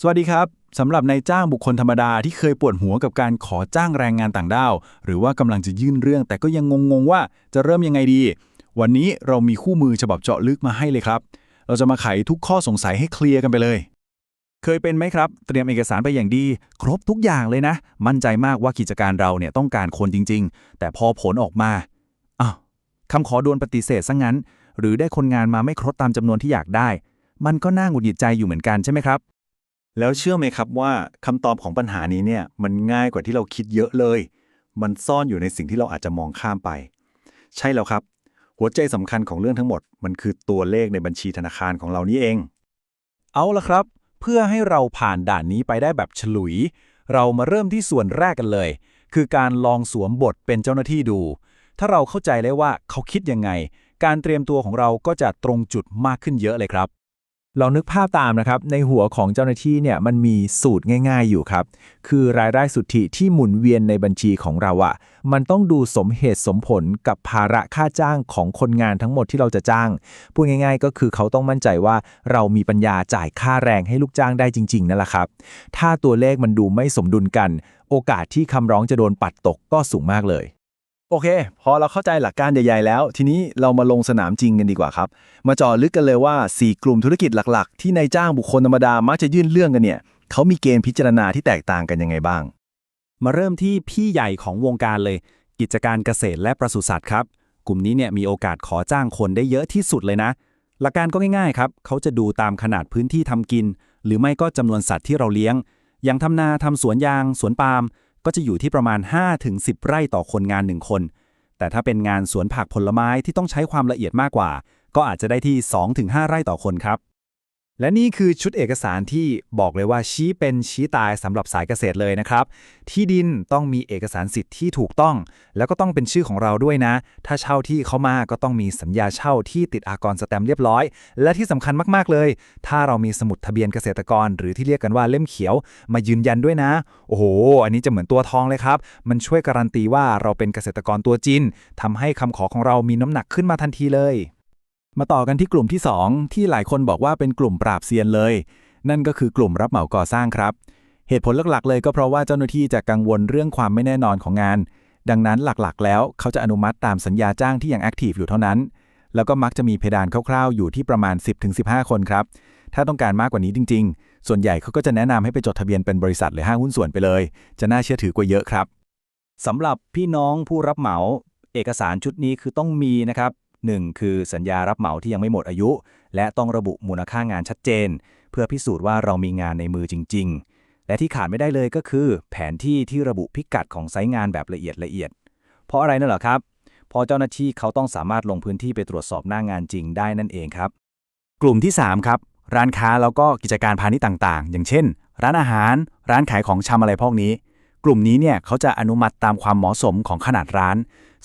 สวัสดีครับสำหรับนายจ้างบุคคลธรรมดาที่เคยปวดหัวกับการขอจ้างแรงงานต่างด้าว หรือว่ากำลังจะยื่นเรื่อง แต่ก็ยังงงๆว่าจะเริ่มยังไงดี วันนี้เรามีคู่มือฉบับเจาะลึกมาให้เลยครับ เราจะมาไขทุกข้อสงสัยให้เคลียร์กันไปเลย เคยเป็นไหมครับ เตรียมเอกสารไปอย่างดี ครบทุกอย่างเลยนะ มั่นใจมากว่ากิจการเราเนี่ยต้องการคนจริง ๆ แต่พอผลออกมาอ้าวคำขอโดนปฏิเสธซะงั้น หรือได้คนงานมาไม่ครบตามจำนวนที่อยากได้ มันก็น่าหงุดหงิดใจอยู่เหมือนกันใช่ไหมครับ แล้วเชื่อไหมครับว่าคำตอบของปัญหานี้เนี่ยมันง่ายกว่าที่เราคิดเยอะเลย มันซ่อนอยู่ในสิ่งที่เราอาจจะมองข้ามไป ใช่แล้วครับ หัวใจสำคัญของเรื่องทั้งหมด มันคือตัวเลขในบัญชีธนาคารของเรานี่เอง เอาละครับ เพื่อให้เราผ่านด่านนี้ไปได้แบบฉลุย เรามาเริ่มที่ส่วนแรกกันเลย คือการลองสวมบทเป็นเจ้าหน้าที่ดู ถ้าเราเข้าใจเลยว่าเขาคิดยังไง การเตรียมตัวของเราก็จะตรงจุดมากขึ้นเยอะเลยครับ ลองนึกภาพตามนะครับ ในหัวของเจ้าหน้าที่เนี่ยมันมีสูตรง่าย ๆอยู่ครับ คือรายได้สุทธิที่หมุนเวียนในบัญชีของเราอะมันต้องดูสมเหตุสมผลกับภาระค่าจ้างของคนงานทั้งหมดที่เราจะจ้าง พูดง่ายๆ ก็คือเขาต้องมั่นใจว่าเรามีปัญญาจ่ายค่าแรงให้ลูกจ้างได้จริงๆนั่นแหละครับ ถ้าตัวเลขมันดูไม่สมดุลกัน โอกาสที่คำร้องจะโดนปัดตกก็สูงมากเลย โอเค พอเราเข้าใจหลักการใหญ่ๆแล้ว ทีนี้เรามาลงสนามจริงกันดีกว่าครับ มาจาะลึกกันเลยว่า 4 กลุ่มธุรกิจหลักๆ ที่นายจ้างบุคคลธรรมดามักจะยื่นเรื่องกันเนี่ยเขามีเกณฑ์พิจารณาที่แตกต่างกันยังไงบ้าง มาเริ่มที่พี่ใหญ่ของวงการเลย กิจการเกษตรและปศุสัตว์ครับ กลุ่มนี้เนี่ยมีโอกาสขอจ้างคนได้เยอะที่สุดเลยนะ หลักการก็ง่ายๆครับเขาจะดูตามขนาดพื้นที่ทำกิน หรือไม่ก็จำนวนสัตว์ที่เราเลี้ยง อย่างทำนาทำสวนยาง สวนปาล์ม ก็จะอยู่ที่ประมาณ 5-10 ไร่ต่อคนงาน 1 คน แต่ถ้าเป็นงานสวนผักผลไม้ที่ต้องใช้ความละเอียดมากกว่า ก็อาจจะได้ที่ 2-5 ไร่ต่อคนครับ และนี่คือชุดเอกสารที่บอกเลยว่าชี้เป็นชี้ตายสำหรับสายเกษตรเลยนะครับ ที่ดินต้องมีเอกสารสิทธิ์ที่ถูกต้อง แล้วก็ต้องเป็นชื่อของเราด้วยนะ ถ้าเช่าที่เขามาก็ต้องมีสัญญาเช่าที่ติดอากรสแตมเรียบร้อย และที่สำคัญมากๆเลย ถ้าเรามีสมุดทะเบียนเกษตรกร หรือที่เรียกกันว่าเล่มเขียว มายืนยันด้วยนะ โอ้โห อันนี้จะเหมือนตัวทองเลยครับ มันช่วยการันตีว่าเราเป็นเกษตรกรตัวจริงทำให้คำขอของเรามีน้ำหนักขึ้นมาทันทีเลย มาต่อกันที่กลุ่มที่ 2 ที่หลายคนบอกว่าเป็นกลุ่มปราบเซียนเลย นั่นก็คือกลุ่มรับเหมาก่อสร้างครับ เหตุผลหลักๆ เลยก็เพราะว่าเจ้าหน้าที่จะกังวลเรื่องความไม่แน่นอนของงาน ดังนั้นหลักๆ แล้วเขาจะอนุมัติตามสัญญาจ้างที่ยังแอคทีฟอยู่เท่านั้น แล้วก็มักจะมีเพดานคร่าวๆ อยู่ที่ประมาณ 10-15 คนครับ ถ้าต้องการมากกว่านี้จริง ๆ ส่วนใหญ่เขาก็จะแนะนำให้ไปจดทะเบียนเป็นบริษัทหรือห้างหุ้นส่วนไปเลย จะน่าเชื่อถือกว่าเยอะครับสำหรับพี่น้องผู้รับเหมา เอกสารชุดนี้คือต้องมีนะครับ 1. คือสัญญารับเหมาที่ยังไม่หมดอายุ และต้องระบุมูลค่างานชัดเจน เพื่อพิสูจน์ว่าเรามีงานในมือจริง ๆ และที่ขาดไม่ได้เลยก็คือ แผนที่ที่ระบุพิกัดของไซต์งานแบบละเอียดละเอียด เพราะอะไรนั่นเหรอครับเพอเจ้าหน้าที่เขาต้องสามารถลงพื้นที่ไปตรวจสอบหน้างานจริงได้นั่นเองครับ กลุ่มที่ 3 ครับ ร้านค้าแล้วก็กิจการพาณิชย์ต่างๆ อย่างเช่น ร้านอาหาร ร้านขายของชำอะไรพวกนี้ กลุ่มนี้เนี่ยเขาจะอนุมัติตามความเหมาะสมของขนาดร้าน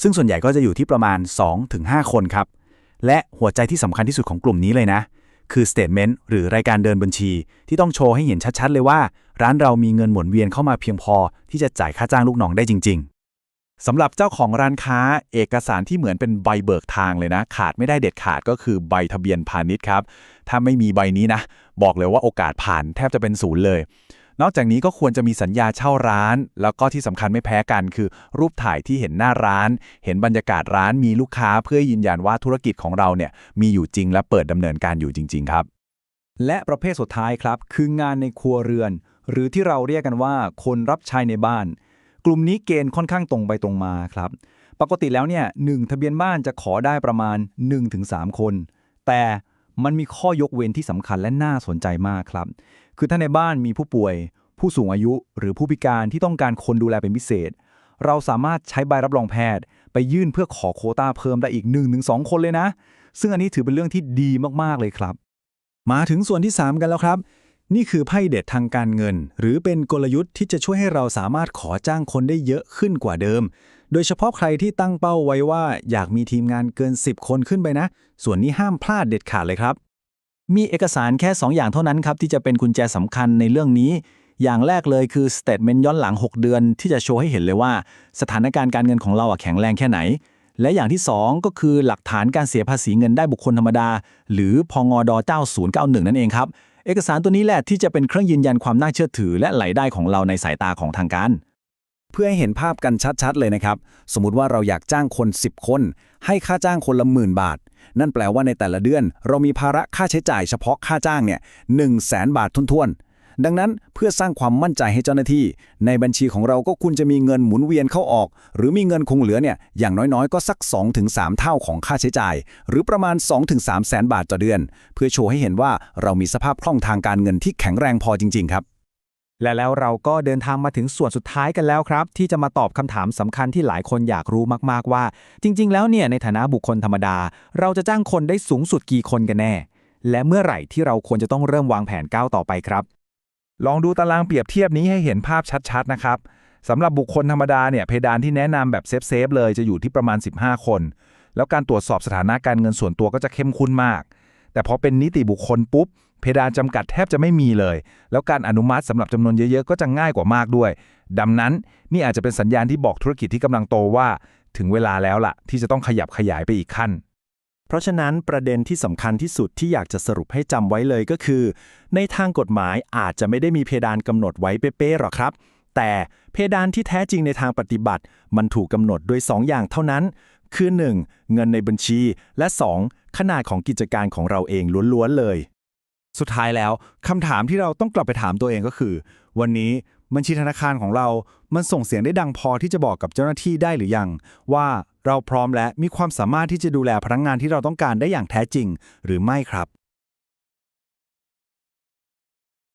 ซึ่งส่วนใหญ่ก็จะอยู่ที่ประมาณ 2-5 คนครับ และหัวใจที่สำคัญที่สุดของกลุ่มนี้เลยนะ คือ statement หรือรายการเดินบัญชี ที่ต้องโชว์ให้เห็นชัดๆ เลยว่า ร้านเรามีเงินหมุนเวียนเข้ามาเพียงพอ ที่จะจ่ายค่าจ้างลูกน้องได้จริง ๆสำหรับเจ้าของร้านค้าเอกสารที่เหมือนเป็นใบเบิกทางเลยนะ ขาดไม่ได้เด็ดขาดก็คือใบทะเบียนพาณิชย์ครับถ้าไม่มีใบนี้นะ บอกเลยว่าโอกาสผ่านแทบจะเป็นศูนย์เลย นอกจากนี้ก็ควรจะมีสัญญาเช่าร้าน แล้วก็ที่สำคัญไม่แพ้กันคือ รูปถ่ายที่เห็นหน้าร้าน เห็นบรรยากาศร้านมีลูกค้าเพื่อยืนยันว่าธุรกิจของเราเนี่ยมีอยู่จริงและเปิดดำเนินการอยู่จริง ๆ ครับ และประเภทสุดท้ายครับ คืองานในครัวเรือน หรือที่เราเรียกกันว่า คนรับใช้ในบ้าน กลุ่มนี้เกณฑ์ค่อนข้างตรงไปตรงมาครับ ปกติแล้วเนี่ยหนึ่งทะเบียนบ้านจะขอได้ประมาณ 1-3 คน แต่ มันมีข้อยกเว้นที่สำคัญและน่าสนใจมากครับ คือถ้าในบ้านมีผู้ป่วย ผู้สูงอายุหรือผู้พิการที่ต้องการคนดูแลเป็นพิเศษ เราสามารถใช้ใบรับรองแพทย์ ไปยื่นเพื่อขอโคต้าเพิ่มได้อีก 1-2 คนเลยนะ ซึ่งอันนี้ถือเป็นเรื่องที่ดีมากๆเลยครับ มาถึงส่วนที่ 3 กันแล้วครับ นี่คือไพ่เด็ดทางการเงิน หรือเป็นกลยุทธ์ที่จะช่วยให้เราสามารถขอจ้างคนได้เยอะขึ้นกว่าเดิม โดยเฉพาะใครที่ตั้งเป้าไว้ว่าอยากมีทีมงานเกิน 10 คนขึ้นไปนะ ส่วนนี้ห้ามพลาดเด็ดขาดเลยครับ มีเอกสารแค่ 2 อย่างเท่านั้นครับ ที่จะเป็นกุญแจสำคัญในเรื่องนี้ อย่างแรกเลยคือ statement ย้อนหลัง 6 เดือน ที่จะโชว์ให้เห็นเลยว่า สถานการณ์การเงินของเราอะแข็งแรงแค่ไหนและอย่างที่ 2 ก็คือหลักฐานการเสียภาษีเงินได้บุคคลธรรมดา หรือพงอด9091 นั่นเองครับ เอกสารตัวนี้แหละที่จะเป็นเครื่องยืนยันความน่าเชื่อถือและไหลได้ของเราในสายตาของทางการ เพื่อให้เห็นภาพกันชัดๆ เลยนะครับ สมมุติว่าเราอยากจ้างคน 10 คน ให้ค่าจ้างคนละหมื่นบาท นั่นแปลว่าในแต่ละเดือน เรามีภาระค่าใช้จ่ายเฉพาะค่าจ้างเนี่ยหนึ่งแสนบาททุนๆ ดังนั้นเพื่อสร้างความมั่นใจให้เจ้าหน้าที่ ในบัญชีของเราก็ควรจะมีเงินหมุนเวียนเข้าออก หรือมีเงินคงเหลือเนี่ยอย่างน้อยๆ ก็สัก 2-3 เท่าของค่าใช้จ่าย หรือประมาณ 2-3 แสนบาทต่อเดือน เพื่อโชว์ให้เห็นว่าเรามีสภาพคล่องทางการเงินที่แข็งแรงพอจริง ๆ ครับและแล้วเราก็เดินทางมาถึงส่วนสุดท้ายกันแล้วครับ ที่จะมาตอบคำถามสำคัญที่หลายคนอยากรู้มากๆว่า จริง ๆ แล้วเนี่ยในฐานะบุคคลธรรมดา เราจะจ้างคนได้สูงสุดกี่คนกันแน่ และเมื่อไหร่ที่เราควรจะต้องเริ่มวางแผนก้าวต่อไปครับ ลองดูตารางเปรียบเทียบนี้ให้เห็นภาพชัดๆนะครับสำหรับบุคคลธรรมดาเนี่ยเพดานที่แนะนำแบบเซฟๆเลยจะอยู่ที่ประมาณ 15 คน แล้วการตรวจสอบสถานะการเงินส่วนตัวก็จะเข้มข้นมาก แต่พอเป็นนิติบุคคลปุ๊บ เพดานจำกัดแทบจะไม่มีเลย แล้วการอนุมัติสำหรับจำนวนเยอะๆ ก็จะง่ายกว่ามากด้วย ดังนั้นนี่อาจจะเป็นสัญญาณที่บอกธุรกิจที่กำลังโตว่า ถึงเวลาแล้วล่ะ ที่จะต้องขยับขยายไปอีกขั้น เพราะฉะนั้นประเด็นที่สำคัญที่สุดที่อยากจะสรุปให้จำไว้เลยก็คือ ในทางกฎหมายอาจจะไม่ได้มีเพดานกำหนดไว้เป๊ะๆหรอกครับ แต่เพดานที่แท้จริงในทางปฏิบัติ มันถูกกำหนดด้วย2อย่างเท่านั้น คือ 1. เงินในบัญชี และ 2. ขนาดของกิจการของเราเองล้วนๆเลย สุดท้ายแล้วคำถามที่เราต้องกลับไปถามตัวเองก็คือ วันนี้บัญชีธนาคารของเรา มันส่งเสียงได้ดังพอที่จะบอกกับเจ้าหน้าที่ได้หรือยัง ว่า เราพร้อมและมีความสามารถที่จะดูแลพนักงงานที่เราต้องการได้อย่างแท้จริง หรือไม่ครับ